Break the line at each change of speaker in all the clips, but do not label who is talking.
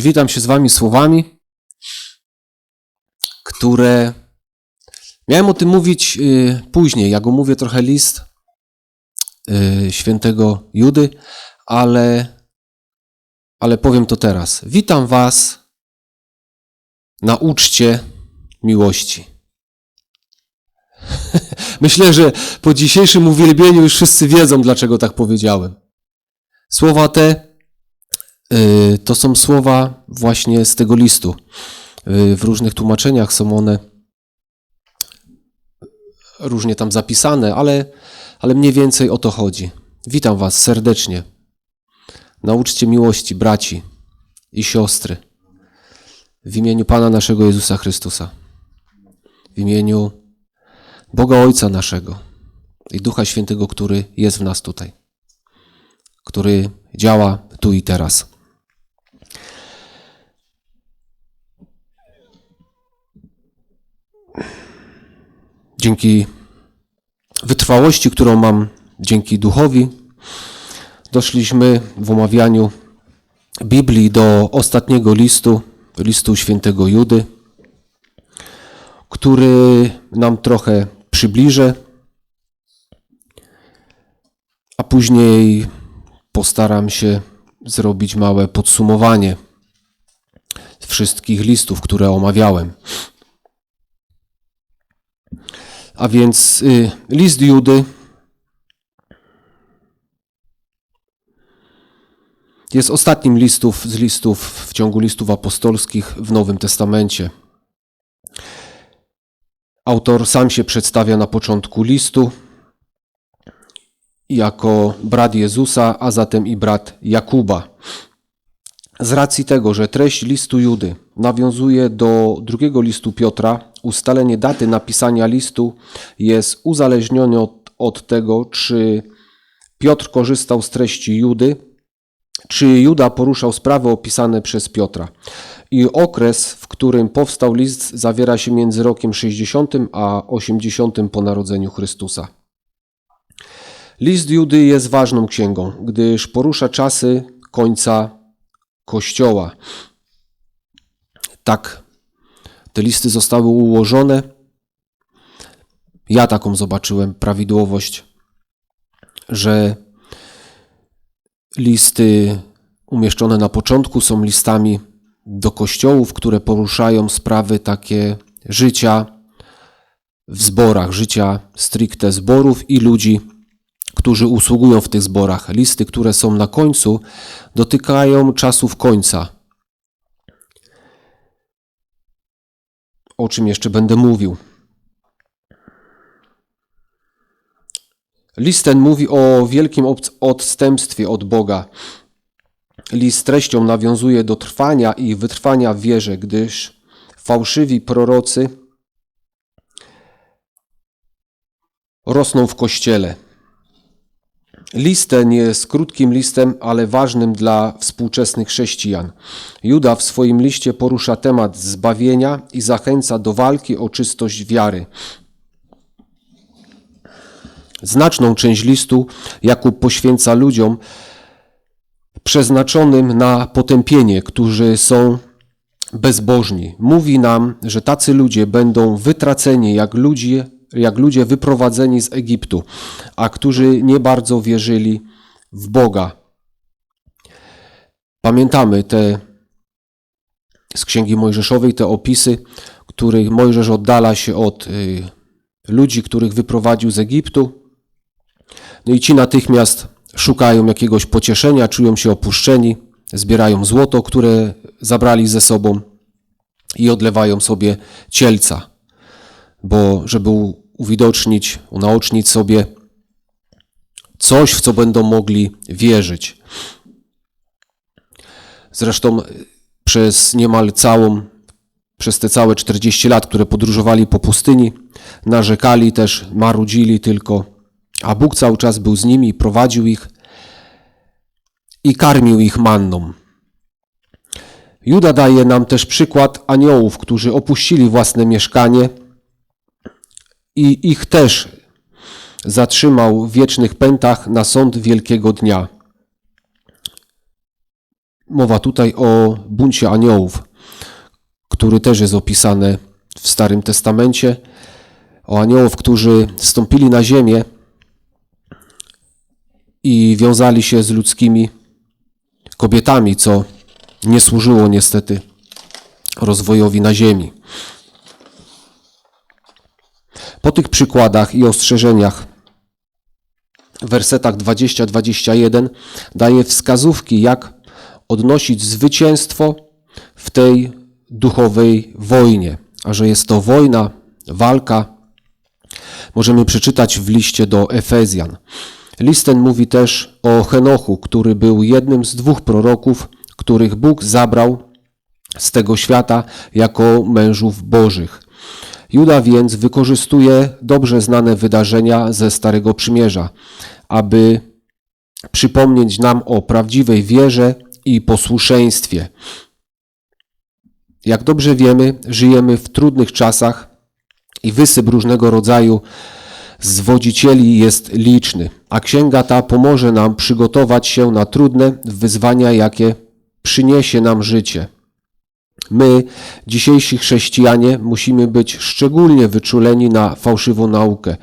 Przywitam się z Wami słowami, które miałem o tym mówić y, później. Ja go mówię trochę list y, świętego Judy, ale, ale powiem to teraz. Witam Was na uczcie miłości. Myślę, że po dzisiejszym uwielbieniu już wszyscy wiedzą, dlaczego tak powiedziałem. Słowa te to są słowa właśnie z tego listu. Y, W różnych tłumaczeniach są one różnie tam zapisane, ale, ale mniej więcej o to chodzi. Witam Was serdecznie. Nauczcie miłości, braci i siostry. W imieniu Pana naszego Jezusa Chrystusa. W imieniu Boga Ojca naszego i Ducha Świętego, który jest w nas tutaj, który działa tu i teraz. Dzięki wytrwałości, którą mam dzięki Duchowi, doszliśmy w omawianiu Biblii do ostatniego listu, listu świętego Judy, który nam trochę przybliżę, a później postaram się zrobić małe podsumowanie wszystkich listów, które omawiałem. A więc y, list Judy jest ostatnim listów z listów w ciągu listów apostolskich w Nowym Testamencie. Autor sam się przedstawia na początku listu jako brat Jezusa, a zatem i brat Jakuba. Z racji tego, że treść listu Judy nawiązuje do drugiego listu Piotra, ustalenie daty napisania listu jest uzależnione od, od tego, czy Piotr korzystał z treści Judy, czy Juda poruszał sprawy opisane przez Piotra. I okres, w którym powstał list, zawiera się między rokiem 60 a 80 po narodzeniu Chrystusa. List Judy jest ważną księgą, gdyż porusza czasy końca Kościoła. Tak, te listy zostały ułożone. Ja taką zobaczyłem prawidłowość, że listy umieszczone na początku są listami do kościołów, które poruszają sprawy takie życia w zborach, życia stricte zborów i ludzi, którzy usługują w tych zborach. Listy, które są na końcu, dotykają czasów końca. O czym jeszcze będę mówił. List ten mówi o wielkim odstępstwie od Boga. List treścią nawiązuje do trwania i wytrwania w wierze, gdyż fałszywi prorocy rosną w kościele. List ten jest krótkim listem, ale ważnym dla współczesnych chrześcijan. Juda w swoim liście porusza temat zbawienia i zachęca do walki o czystość wiary. Znaczną część listu Jakub poświęca ludziom przeznaczonym na potępienie, którzy są bezbożni. Mówi nam, że tacy ludzie będą wytraceni jak ludzie, jak ludzie wyprowadzeni z Egiptu, a którzy nie bardzo wierzyli w Boga. Pamiętamy te z Księgi Mojżeszowej, te opisy, których Mojżesz oddala się od y, ludzi, których wyprowadził z Egiptu. No i ci natychmiast szukają jakiegoś pocieszenia, czują się opuszczeni, zbierają złoto, które zabrali ze sobą i odlewają sobie cielca, bo żeby uwidocznić, unaocznić sobie coś, w co będą mogli wierzyć. Zresztą przez niemal całą, przez te całe 40 lat, które podróżowali po pustyni, narzekali też, marudzili tylko, a Bóg cały czas był z nimi, prowadził ich i karmił ich manną. Juda daje nam też przykład aniołów, którzy opuścili własne mieszkanie i ich też zatrzymał w wiecznych pętach na sąd wielkiego dnia. mowa tutaj o buncie aniołów, który też jest opisany w Starym Testamencie. O aniołów, którzy stąpili na ziemię i wiązali się z ludzkimi kobietami, co nie służyło niestety rozwojowi na ziemi. Po tych przykładach i ostrzeżeniach w wersetach 20-21 daje wskazówki, jak odnosić zwycięstwo w tej duchowej wojnie. A że jest to wojna, walka, możemy przeczytać w liście do Efezjan. List ten mówi też o Henochu, który był jednym z dwóch proroków, których Bóg zabrał z tego świata jako mężów bożych. Juda więc wykorzystuje dobrze znane wydarzenia ze Starego Przymierza, aby przypomnieć nam o prawdziwej wierze i posłuszeństwie. Jak dobrze wiemy, żyjemy w trudnych czasach i wysyp różnego rodzaju zwodzicieli jest liczny, a księga ta pomoże nam przygotować się na trudne wyzwania, jakie przyniesie nam życie. My, dzisiejsi chrześcijanie, musimy być szczególnie wyczuleni na fałszywą naukę,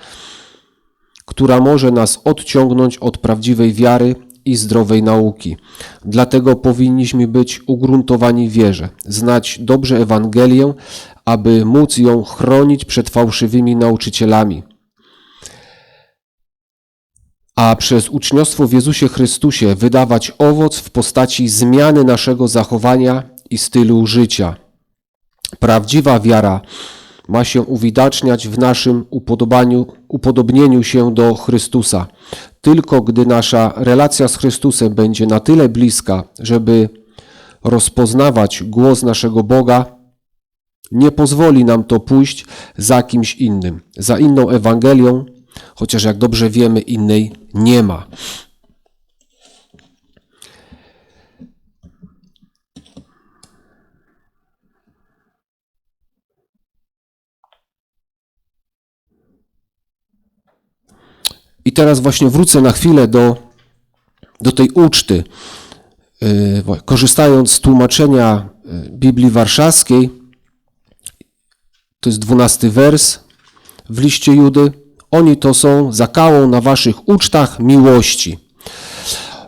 która może nas odciągnąć od prawdziwej wiary i zdrowej nauki. Dlatego powinniśmy być ugruntowani w wierze, znać dobrze Ewangelię, aby móc ją chronić przed fałszywymi nauczycielami. A przez uczniostwo w Jezusie Chrystusie wydawać owoc w postaci zmiany naszego zachowania i stylu życia. Prawdziwa wiara ma się uwidaczniać w naszym upodobnieniu się do Chrystusa. Tylko gdy nasza relacja z Chrystusem będzie na tyle bliska, żeby rozpoznawać głos naszego Boga, nie pozwoli nam to pójść za kimś innym, za inną Ewangelią, chociaż jak dobrze wiemy, innej nie ma. I teraz właśnie wrócę na chwilę do, do tej uczty. Yy, korzystając z tłumaczenia yy, Biblii Warszawskiej, to jest dwunasty wers w liście Judy. Oni to są zakałą na waszych ucztach miłości.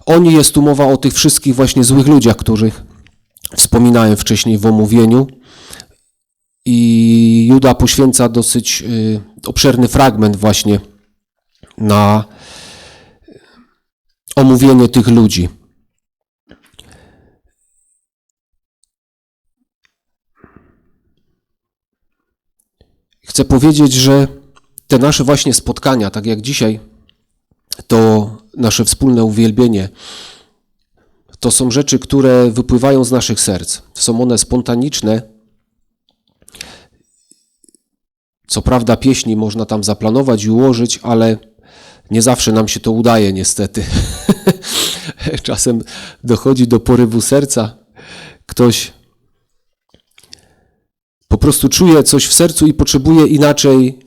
Oni jest tu mowa o tych wszystkich właśnie złych ludziach, których wspominałem wcześniej w omówieniu. I Juda poświęca dosyć yy, obszerny fragment właśnie na omówienie tych ludzi. Chcę powiedzieć, że te nasze właśnie spotkania, tak jak dzisiaj, to nasze wspólne uwielbienie, to są rzeczy, które wypływają z naszych serc. Są one spontaniczne. Co prawda, pieśni można tam zaplanować i ułożyć, ale nie zawsze nam się to udaje, niestety. Czasem dochodzi do porywu serca. Ktoś po prostu czuje coś w sercu i potrzebuje inaczej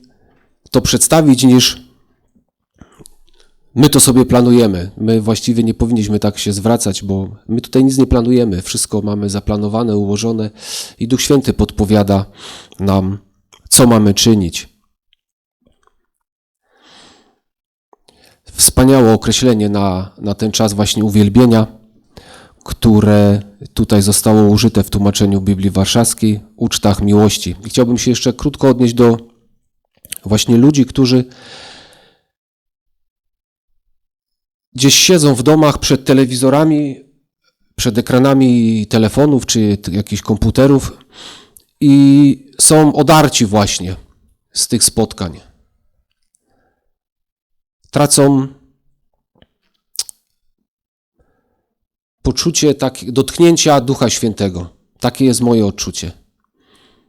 to przedstawić niż my to sobie planujemy. My właściwie nie powinniśmy tak się zwracać, bo my tutaj nic nie planujemy. Wszystko mamy zaplanowane, ułożone i Duch Święty podpowiada nam, co mamy czynić. Wspaniałe określenie na, na ten czas właśnie uwielbienia, które tutaj zostało użyte w tłumaczeniu Biblii Warszawskiej, ucztach miłości. I chciałbym się jeszcze krótko odnieść do właśnie ludzi, którzy gdzieś siedzą w domach przed telewizorami, przed ekranami telefonów czy jakichś komputerów i są odarci właśnie z tych spotkań tracą poczucie tak, dotknięcia Ducha Świętego. Takie jest moje odczucie.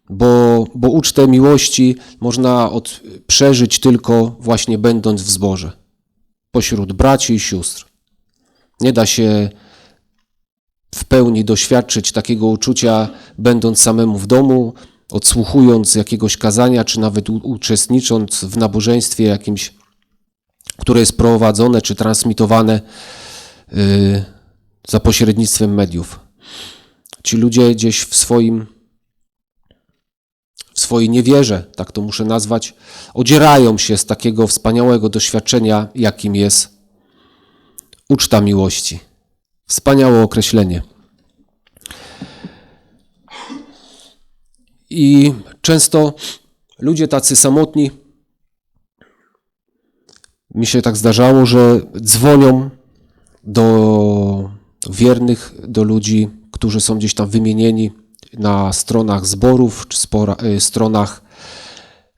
Bo, bo ucztę miłości można od, przeżyć tylko właśnie będąc w zborze, pośród braci i sióstr. Nie da się w pełni doświadczyć takiego uczucia, będąc samemu w domu, odsłuchując jakiegoś kazania, czy nawet uczestnicząc w nabożeństwie jakimś które jest prowadzone czy transmitowane y, za pośrednictwem mediów. ci ludzie gdzieś w swoim w swojej niewierze, tak to muszę nazwać, odzierają się z takiego wspaniałego doświadczenia, jakim jest uczta miłości. Wspaniałe określenie. I często ludzie tacy samotni, mi się tak zdarzało, że dzwonią do wiernych, do ludzi, którzy są gdzieś tam wymienieni na stronach zborów czy spora, y, stronach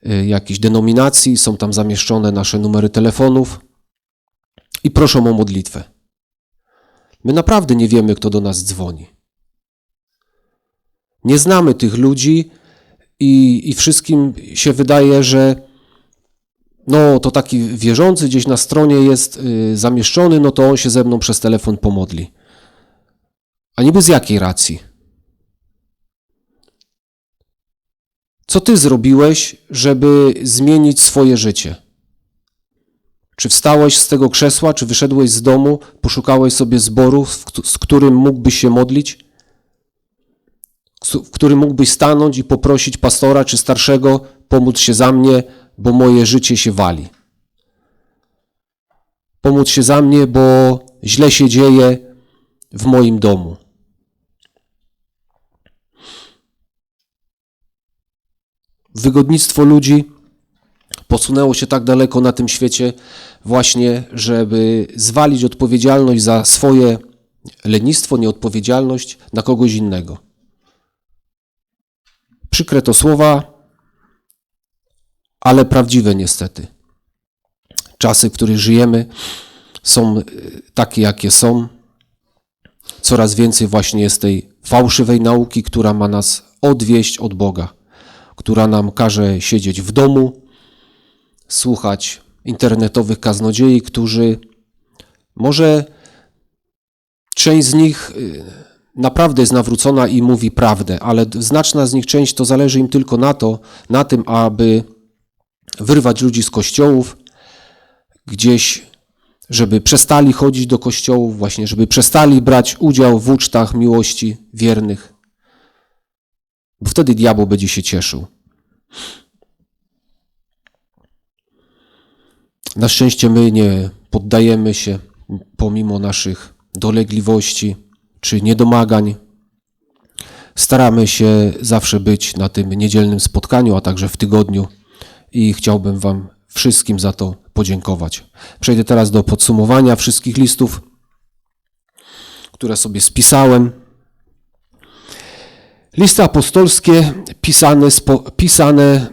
y, jakichś denominacji, są tam zamieszczone nasze numery telefonów i proszą o modlitwę. My naprawdę nie wiemy, kto do nas dzwoni. Nie znamy tych ludzi i, i wszystkim się wydaje, że no to taki wierzący gdzieś na stronie jest y, zamieszczony, no to on się ze mną przez telefon pomodli. A niby z jakiej racji? Co ty zrobiłeś, żeby zmienić swoje życie? Czy wstałeś z tego krzesła, czy wyszedłeś z domu, poszukałeś sobie zboru, z którym mógłbyś się modlić? W którym mógłbyś stanąć i poprosić pastora czy starszego, pomóc się za mnie, bo moje życie się wali. Pomóc się za mnie, bo źle się dzieje w moim domu. Wygodnictwo ludzi posunęło się tak daleko na tym świecie, właśnie, żeby zwalić odpowiedzialność za swoje lenistwo, nieodpowiedzialność na kogoś innego. Przykre to słowa, ale prawdziwe niestety. Czasy, w których żyjemy, są e, takie, jakie są. Coraz więcej właśnie jest tej fałszywej nauki, która ma nas odwieść od Boga, która nam każe siedzieć w domu, słuchać internetowych kaznodziei, którzy może część z nich e, naprawdę jest nawrócona i mówi prawdę, ale znaczna z nich część to zależy im tylko na to, na tym, aby wyrwać ludzi z kościołów, gdzieś, żeby przestali chodzić do kościołów, właśnie, żeby przestali brać udział w ucztach miłości wiernych, bo wtedy diabeł będzie się cieszył. Na szczęście my nie poddajemy się pomimo naszych dolegliwości czy niedomagań. Staramy się zawsze być na tym niedzielnym spotkaniu, a także w tygodniu i chciałbym Wam wszystkim za to podziękować. Przejdę teraz do podsumowania wszystkich listów, które sobie spisałem. Listy apostolskie pisane z, po, pisane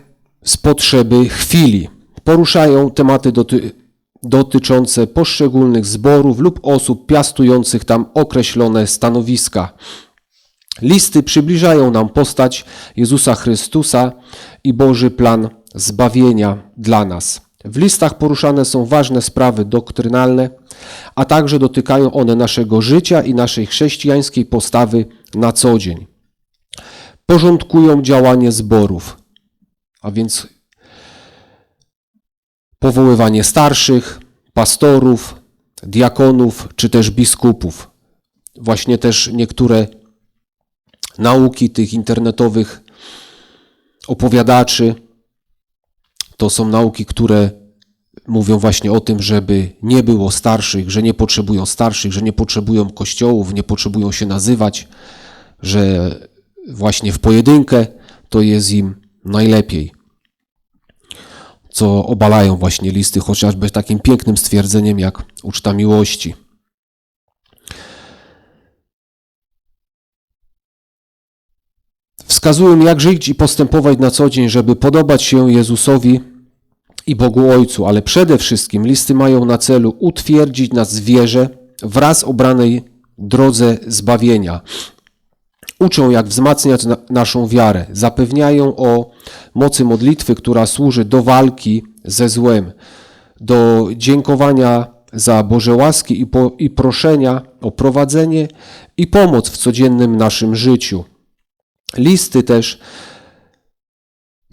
z potrzeby chwili poruszają tematy doty, dotyczące poszczególnych zborów lub osób piastujących tam określone stanowiska. Listy przybliżają nam postać Jezusa Chrystusa i Boży plan zbawienia dla nas. W listach poruszane są ważne sprawy doktrynalne, a także dotykają one naszego życia i naszej chrześcijańskiej postawy na co dzień. Porządkują działanie zborów, a więc powoływanie starszych, pastorów, diakonów czy też biskupów. Właśnie też niektóre nauki tych internetowych opowiadaczy to są nauki, które mówią właśnie o tym, żeby nie było starszych, że nie potrzebują starszych, że nie potrzebują kościołów, nie potrzebują się nazywać, że właśnie w pojedynkę to jest im najlepiej. Co obalają właśnie listy, chociażby takim pięknym stwierdzeniem jak uczta miłości. Wskazują, jak żyć i postępować na co dzień, żeby podobać się Jezusowi i Bogu Ojcu, ale przede wszystkim listy mają na celu utwierdzić nas w wierze wraz obranej drodze zbawienia. Uczą, jak wzmacniać na, naszą wiarę, zapewniają o mocy modlitwy, która służy do walki ze złem, do dziękowania za Boże łaski i, i proszenia o prowadzenie i pomoc w codziennym naszym życiu. Listy też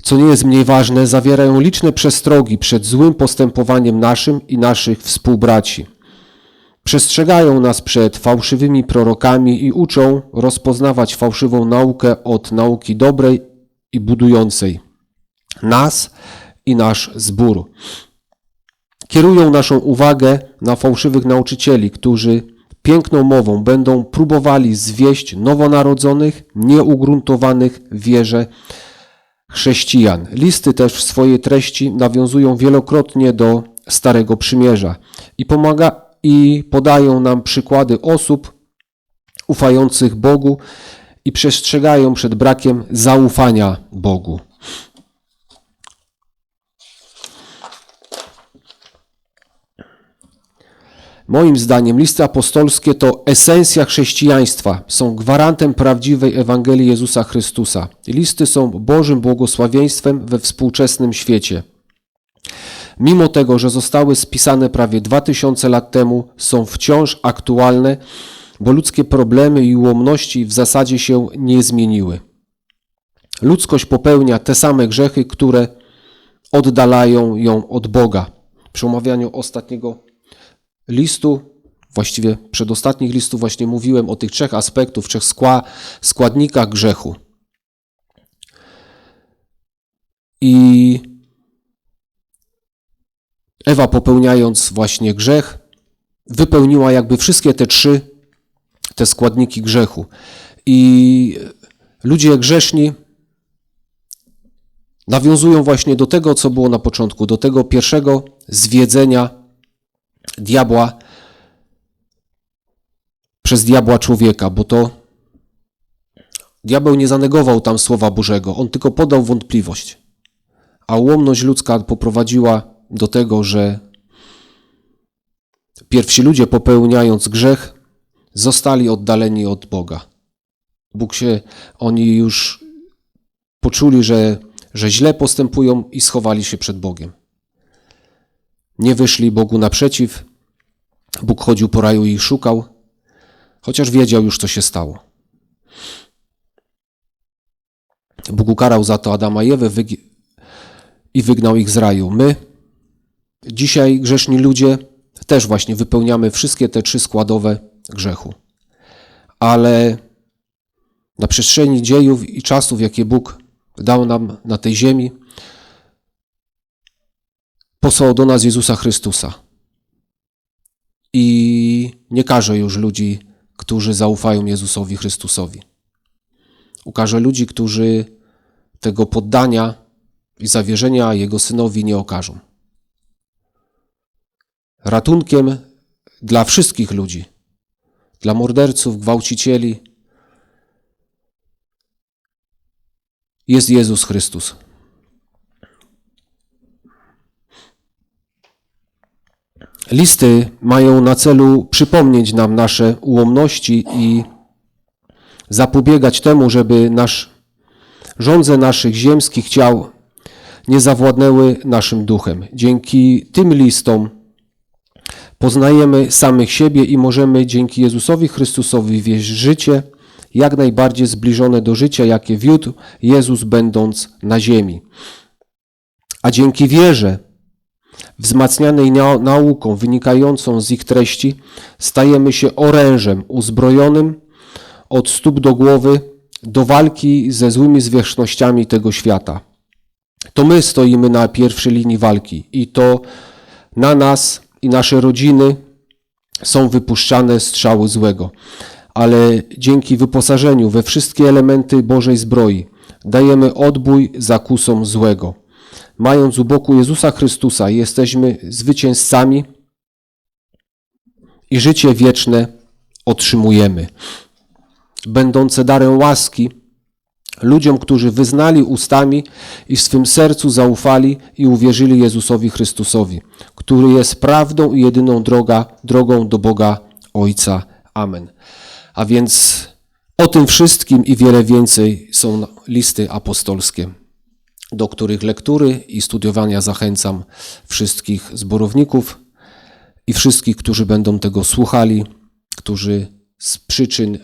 co nie jest mniej ważne, zawierają liczne przestrogi przed złym postępowaniem naszym i naszych współbraci. Przestrzegają nas przed fałszywymi prorokami i uczą rozpoznawać fałszywą naukę od nauki dobrej i budującej nas i nasz zbór. Kierują naszą uwagę na fałszywych nauczycieli, którzy piękną mową będą próbowali zwieść nowonarodzonych, nieugruntowanych wierze chrześcijan. Listy też w swojej treści nawiązują wielokrotnie do Starego Przymierza i, pomaga, i podają nam przykłady osób ufających Bogu i przestrzegają przed brakiem zaufania Bogu. Moim zdaniem listy apostolskie to esencja chrześcijaństwa, są gwarantem prawdziwej Ewangelii Jezusa Chrystusa. Listy są Bożym błogosławieństwem we współczesnym świecie. Mimo tego, że zostały spisane prawie 2000 lat temu, są wciąż aktualne, bo ludzkie problemy i ułomności w zasadzie się nie zmieniły. Ludzkość popełnia te same grzechy, które oddalają ją od Boga. Przy omawianiu ostatniego listu, właściwie przedostatnich listów właśnie mówiłem o tych trzech aspektów, trzech składnikach grzechu. I Ewa popełniając właśnie grzech, wypełniła jakby wszystkie te trzy te składniki grzechu. I ludzie grzeszni nawiązują właśnie do tego, co było na początku, do tego pierwszego zwiedzenia diabła przez diabła człowieka, bo to diabeł nie zanegował tam słowa Bożego, on tylko podał wątpliwość. A ułomność ludzka poprowadziła do tego, że pierwsi ludzie popełniając grzech zostali oddaleni od Boga. Bóg się, oni już poczuli, że, że źle postępują i schowali się przed Bogiem. Nie wyszli Bogu naprzeciw. Bóg chodził po raju i szukał, chociaż wiedział już, co się stało. Bóg ukarał za to Adama i Ewę i wygnał ich z raju. My, dzisiaj grzeszni ludzie, też właśnie wypełniamy wszystkie te trzy składowe grzechu. Ale na przestrzeni dziejów i czasów, jakie Bóg dał nam na tej ziemi, posłał do nas Jezusa Chrystusa. I nie każe już ludzi, którzy zaufają Jezusowi Chrystusowi. Ukaże ludzi, którzy tego poddania i zawierzenia Jego Synowi nie okażą. Ratunkiem dla wszystkich ludzi, dla morderców, gwałcicieli, jest Jezus Chrystus. Listy mają na celu przypomnieć nam nasze ułomności i zapobiegać temu, żeby nasz, żądze naszych ziemskich ciał nie zawładnęły naszym duchem. Dzięki tym listom poznajemy samych siebie i możemy dzięki Jezusowi Chrystusowi wieść życie jak najbardziej zbliżone do życia, jakie wiódł Jezus będąc na ziemi. A dzięki wierze wzmacnianej nauką wynikającą z ich treści, stajemy się orężem uzbrojonym od stóp do głowy do walki ze złymi zwierzchnościami tego świata. To my stoimy na pierwszej linii walki i to na nas i nasze rodziny są wypuszczane strzały złego. Ale dzięki wyposażeniu we wszystkie elementy Bożej zbroi dajemy odbój zakusom złego mając u boku Jezusa Chrystusa, jesteśmy zwycięzcami i życie wieczne otrzymujemy. Będące darem łaski ludziom, którzy wyznali ustami i w swym sercu zaufali i uwierzyli Jezusowi Chrystusowi, który jest prawdą i jedyną droga, drogą do Boga Ojca. Amen. A więc o tym wszystkim i wiele więcej są listy apostolskie do których lektury i studiowania zachęcam wszystkich zborowników i wszystkich, którzy będą tego słuchali, którzy z przyczyn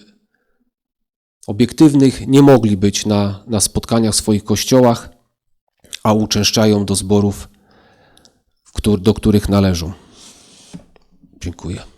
obiektywnych nie mogli być na, na spotkaniach w swoich kościołach, a uczęszczają do zborów, do których należą. Dziękuję.